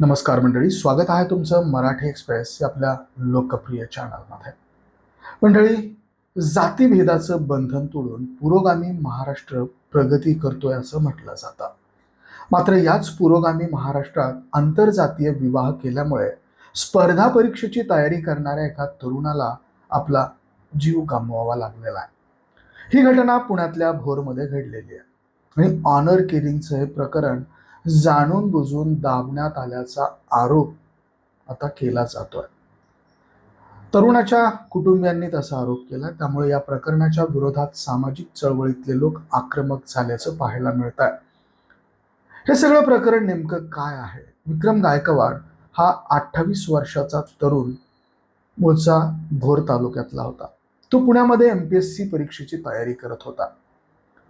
नमस्कार मंडळी स्वागत आहे तुमचं मराठी एक्सप्रेस या आपल्या लोकप्रिय चॅनलमध्ये. मंडळी जातीभेदाचं बंधन तोडून पुरोगामी महाराष्ट्र प्रगती करतोय असं म्हटलं जातं. मात्र याच पुरोगामी महाराष्ट्रात आंतरजातीय विवाह केल्यामुळे स्पर्धा परीक्षेची तयारी करणाऱ्या एका तरुणाला आपला जीव गमवावा लागलेला आहे. ही घटना पुण्यातल्या भोरमध्ये घडलेली आहे. आणि ऑनर किलिंगचं हे प्रकरण जाणून बुजून दाबण्यात आल्याचा आरोप आता केला जातोय. तरुणाच्या कुटुंबियांनी तसा आरोप केला. त्यामुळे या प्रकरणाच्या विरोधात सामाजिक चळवळीतले लोक आक्रमक झाल्याचं पाहायला मिळत आहे हे सगळं प्रकरण नेमकं काय आहे? विक्रम गायकवाड हा अठ्ठावीस वर्षाचा तरुण मूळचा भोर तालुक्यातला होता. तो पुण्यामध्ये एम पी एस सी परीक्षेची तयारी करत होता.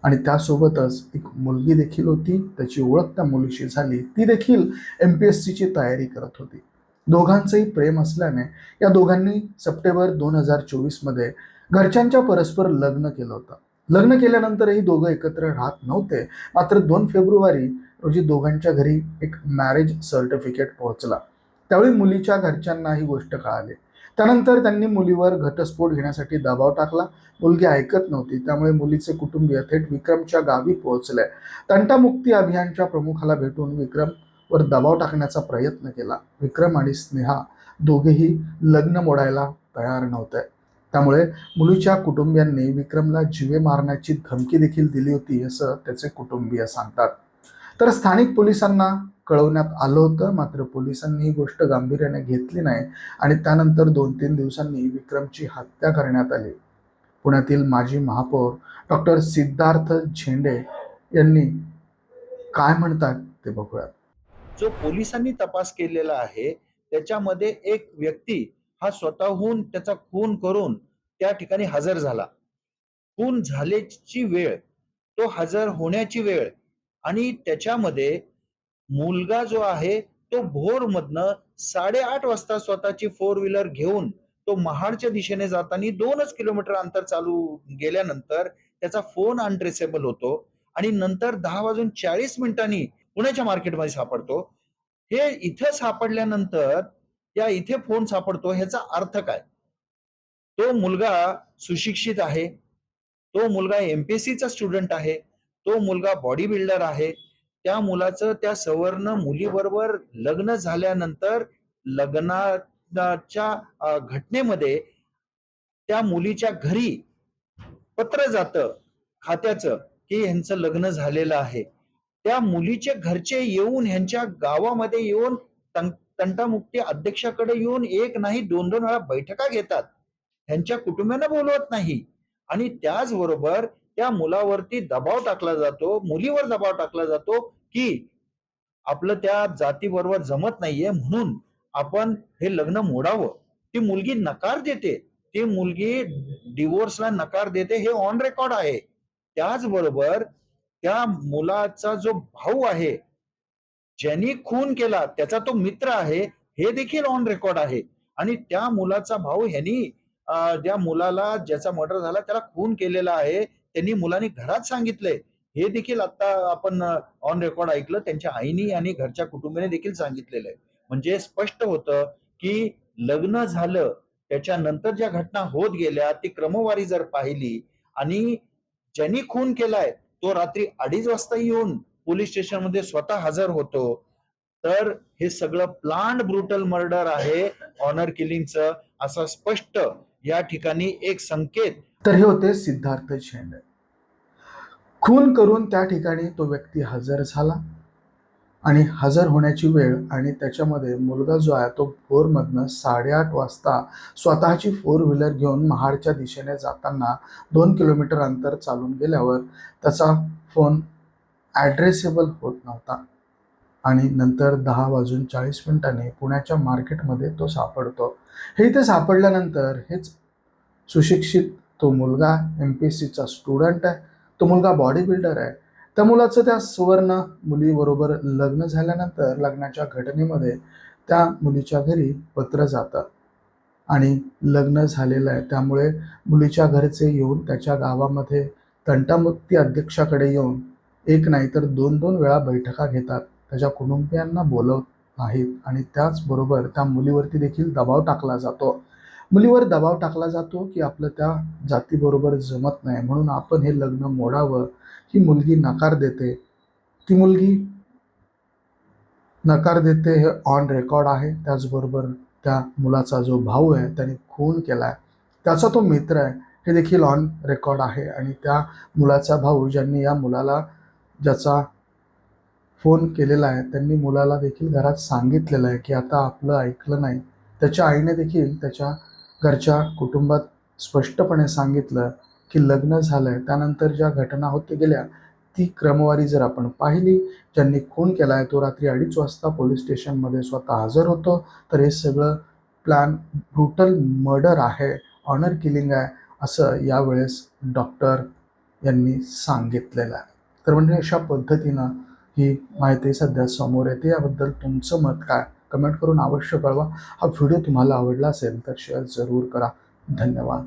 आणि त्यासोबतच एक मुलगी देखील होती त्याची ओळख त्या मुलीशी झाली. ती देखील एम पी एस सीची तयारी करत होती. दोघांचंही प्रेम असल्याने या दोघांनी सप्टेंबर दोन हजार चोवीसमध्ये घरच्यांच्या परस्पर लग्न केलं होतं. लग्न केल्यानंतरही दोघं एकत्र राहत नव्हते. मात्र दोन फेब्रुवारी रोजी दोघांच्या घरी एक मॅरेज सर्टिफिकेट पोहोचला. त्यावेळी मुलीच्या घरच्यांना ही गोष्ट कळाली. त्यानंतर त्यांनी मुलीवर घटस्फोट घेण्यासाठी दबाव टाकला. मुलगी ऐकत नव्हती त्यामुळे मुलीचे कुटुंबीय थेट विक्रमच्या गावी पोहोचले. तंटामुक्ती अभियानच्या प्रमुखाला भेटून विक्रमवर दबाव टाकण्याचा प्रयत्न केला. विक्रम आणि स्नेहा दोघेही लग्न मोडायला तयार नव्हते. त्यामुळे मुलीच्या कुटुंबियांनी विक्रमला जीवे मारण्याची धमकी देखील दिली होती असं त्याचे कुटुंबीय सांगतात. तर स्थानिक पोलिसांना कळवण्यात आलं होतं मात्र पोलिसांनी ही गोष्ट गांभीर्याने घेतली नाही आणि त्यानंतर दोन तीन दिवसांनी विक्रमची हत्या करण्यात आली. पुण्यातील माजी महापौर डॉक्टर सिद्धार्थ झेंडे यांनी काय म्हणतात ते बघूयात. जो पोलिसांनी तपास केलेला आहे त्याच्यामध्ये एक व्यक्ती हा स्वतःहून त्याचा खून करून त्या ठिकाणी हजर झाला. खून झाल्याची वेळ तो हजर होण्याची वेळ आणि त्याच्यामध्ये मुलगा जो आहे तो भोरमधनं साडेआठ वाजता स्वतःची फोर व्हीलर घेऊन तो महाडच्या दिशेने जाताना दोनच किलोमीटर अंतर चालू गेल्यानंतर त्याचा फोन अनट्रेसेबल होतो आणि नंतर दहा वाजून चाळीस मिनिटांनी पुण्याच्या मार्केटमध्ये सापडतो. हे इथं सापडल्यानंतर या इथे फोन सापडतो ह्याचा अर्थ काय? तो मुलगा सुशिक्षित आहे तो मुलगा एमपीएससीचा स्टुडंट आहे तो मुलगा बॉडी बिल्डर आहे. त्या मुलाचं त्या सवर्ण मुलीबरोबर लग्न झाल्यानंतर लग्नाच्या घटनेमध्ये त्या मुलीच्या घरी पत्र जातं खात्याचं की ह्यांचं लग्न झालेलं आहे. त्या मुलीचे घरचे येऊन ह्यांच्या गावामध्ये येऊन तंटामुक्ती अध्यक्षाकडे येऊन एक नाही दोन दोन वेळा बैठका घेतात. ह्यांच्या कुटुंबियांना बोलवत नाही. आणि त्याचबरोबर त्या मुलावरती दबाव टाकला जातो मुलीवर दबाव टाकला जातो की आपलं त्या जातीबरोबर जमत नाहीये म्हणून आपण हे लग्न मोडावं. ती मुलगी नकार देते. ती मुलगी डिवोर्सला नकार देते हे ऑन रेकॉर्ड आहे. त्याचबरोबर त्या मुलाचा जो भाऊ आहे ज्यांनी खून केला त्याचा तो मित्र आहे हे देखील ऑन रेकॉर्ड आहे. आणि त्या मुलाचा भाऊ ह्यांनी ज्या मुलाला ज्याचा मर्डर झाला त्याला खून केलेला आहे. त्यांनी मुलांनी घरात सांगितलंय हे देखील आता आपण ऑन रेकॉर्ड ऐकलं. त्यांच्या आईनी आणि घरच्या कुटुंबियाने देखील सांगितलेलं आहे. म्हणजे स्पष्ट होतं की लग्न झालं त्याच्यानंतर ज्या घटना होत गेल्या ती क्रमवारी जर पाहिली आणि ज्यांनी खून केलाय तो रात्री अडीच वाजता येऊन पोलीस स्टेशनमध्ये स्वतः हजर होतो. तर हे सगळं प्लांट ब्रुटल मर्डर आहे ऑनर किलिंगचं असा स्पष्ट या ठिकाणी एक संकेत. तर हे होते सिद्धार्थ झेंडे. खून करून त्या ठिकाणी तो व्यक्ती हजर झाला. आणि हजर होण्याची वेळ आणि त्याच्यामध्ये मुलगा जो आहे तो भोरमधनं साडेआठ वाजता स्वतःची फोर व्हीलर घेऊन महाडच्या दिशेने जाताना दोन किलोमीटर अंतर चालून गेल्यावर त्याचा फोन ॲड्रेसेबल होत नव्हता. आणि नंतर दहा वाजून चाळीस मिनिटांनी पुण्याच्या मार्केटमध्ये तो सापडतो. हे इथे सापडल्यानंतर हेच सुशिक्षित तो मुलगा एम पी एस सीचा स्टुडंट आहे. तो मुलगा बॉडी बिल्डर आहे. त्या मुलाचं त्या सुवर्ण मुलीबरोबर लग्न झाल्यानंतर लग्नाच्या घटनेमध्ये त्या मुलीच्या घरी पत्र जातं. आणि लग्न झालेलं आहे. त्यामुळे मुलीच्या घरचे येऊन त्याच्या गावामध्ये तंटामुक्ती अध्यक्षाकडे येऊन एक नाही तर दोन दोन वेळा बैठका घेतात. त्याच्या कुटुंबियांना बोलव नाहीत. आणि त्याचबरोबर त्या मुलीवरती देखील दबाव टाकला जातो. मुलीवर दबाव टाकला जातो की आपलं त्या जातीबरोबर जमत नाही. म्हणून आपण हे लग्न मोडावं. ही मुलगी नकार देते. ती मुलगी नकार देते हे ऑन रेकॉर्ड आहे. त्याचबरोबर त्या मुलाचा जो भाऊ आहे त्याने खून केला आहे त्याचा तो मित्र आहे. हे देखील ऑन रेकॉर्ड आहे. आणि त्या मुलाचा भाऊ ज्यांनी या मुलाला ज्याचा फोन केलेला आहे. त्यांनी मुलाला देखील घरात सांगितलेलं आहे की आता आपलं ऐकलं नाही. त्याच्या आईने देखील त्याच्या घरच्या कुटुंबात स्पष्टपणे सांगितलं की लग्न झालं आहे त्यानंतर ज्या घटना होत गेल्या ती क्रमवारी जर आपण पाहिली ज्यांनी खून केला आहे तो रात्री अडीच वाजता पोलीस स्टेशनमध्ये स्वतः हजर होतो. तर हे सगळं प्लॅन ब्रुटल मर्डर आहे ऑनर किलिंग आहे असं यावेळेस डॉक्टर यांनी सांगितलेलं आहे. तर म्हणजे अशा पद्धतीनं ही माहिती सध्या समोर येते. याबद्दल तुमचं मत काय? कमेंट करून अवश्य कळवा. हा व्हिडिओ तुम्हाला आवडला असेल तर शेअर जरूर करा. धन्यवाद.